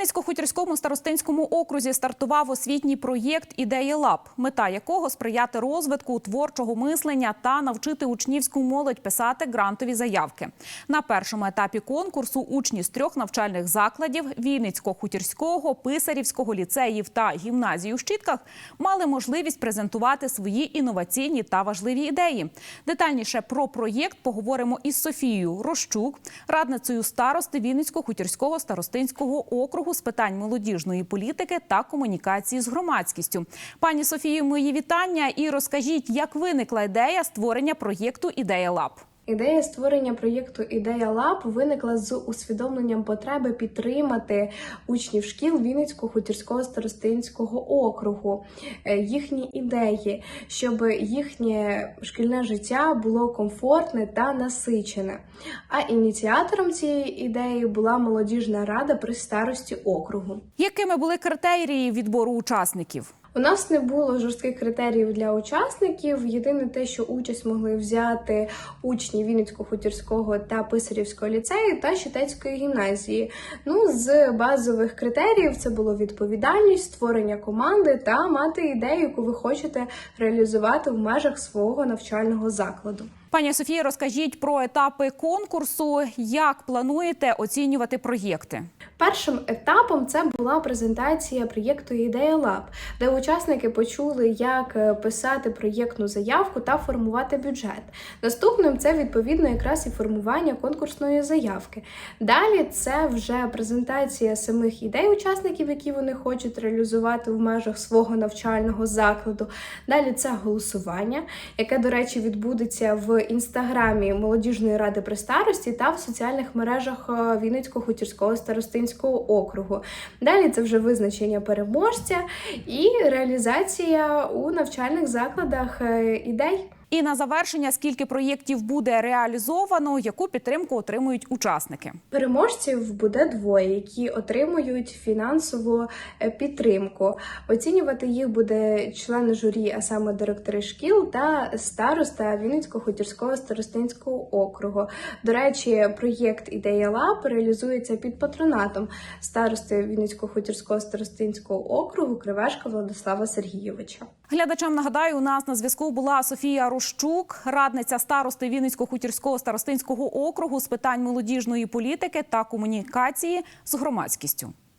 Вінницько-Хутірському старостинському окрузі стартував освітній проєкт Ідея Лаб, мета якого сприяти розвитку творчого мислення та навчити учнівську молодь писати грантові заявки. На першому етапі конкурсу учні з трьох навчальних закладів Вінницько-Хутірського, Писарівського ліцеїв та гімназії у Щітках мали можливість презентувати свої інноваційні та важливі ідеї. Детальніше про проєкт поговоримо із Софією Рощук, радницею старости Вінницько-Хутірського старостинського округу з питань молодіжної політики та комунікації з громадськістю. Пані Софію, мої вітання і розкажіть, як виникла ідея створення проєкту Ідея Лаб. Ідея створення проєкту Ідея Лаб виникла з усвідомленням потреби підтримати учнів шкіл Вінницького хутірського старостинського округу, е, їхні ідеї, щоб їхнє шкільне життя було комфортне та насичене. А ініціатором цієї ідеї була молодіжна рада при старості округу. Якими були критерії відбору учасників? У нас не було жорстких критеріїв для учасників. Єдине те, що участь могли взяти учні Вінницького хутірського та Писарівського ліцею та Щитецької гімназії. Ну, з базових критеріїв це було відповідальність, створення команди та мати ідею, яку ви хочете реалізувати в межах свого навчального закладу. Пані Софія, розкажіть про етапи конкурсу. Як плануєте оцінювати проєкти? Першим етапом це була презентація проєкту Ідея Лаб, де учасники почули, як е, писати проєктну заявку та формувати бюджет. Наступним це відповідно якраз і формування конкурсної заявки. Далі це вже презентація самих ідей учасників, які вони хочуть реалізувати в межах свого навчального закладу. Далі це голосування, яке, до речі, відбудеться в інстаграмі молодіжної ради при старості та в соціальних мережах Вінницького Вінницько-Хутірського старостинського округу. Далі це вже визначення переможця і реалізація у навчальних закладах е, ідей. І на завершення, скільки проєктів буде реалізовано, яку підтримку отримують учасники? Переможців буде двоє, які отримують фінансову е, підтримку. Оцінювати їх буде члени журі, а саме директори шкіл та староста Вінницько-Хутірського старостинського округу. До речі, проєкт Ідея Лаб реалізується під патронатом старости Вінницько-Хутірського старостинського округу Кривешка Владислава Сергійовича. Глядачам нагадаю, у нас на зв'язку була Софія Рощук, радниця старости Вінницько-Хутірського старостинського округу з питань молодіжної політики та комунікації з громадськістю.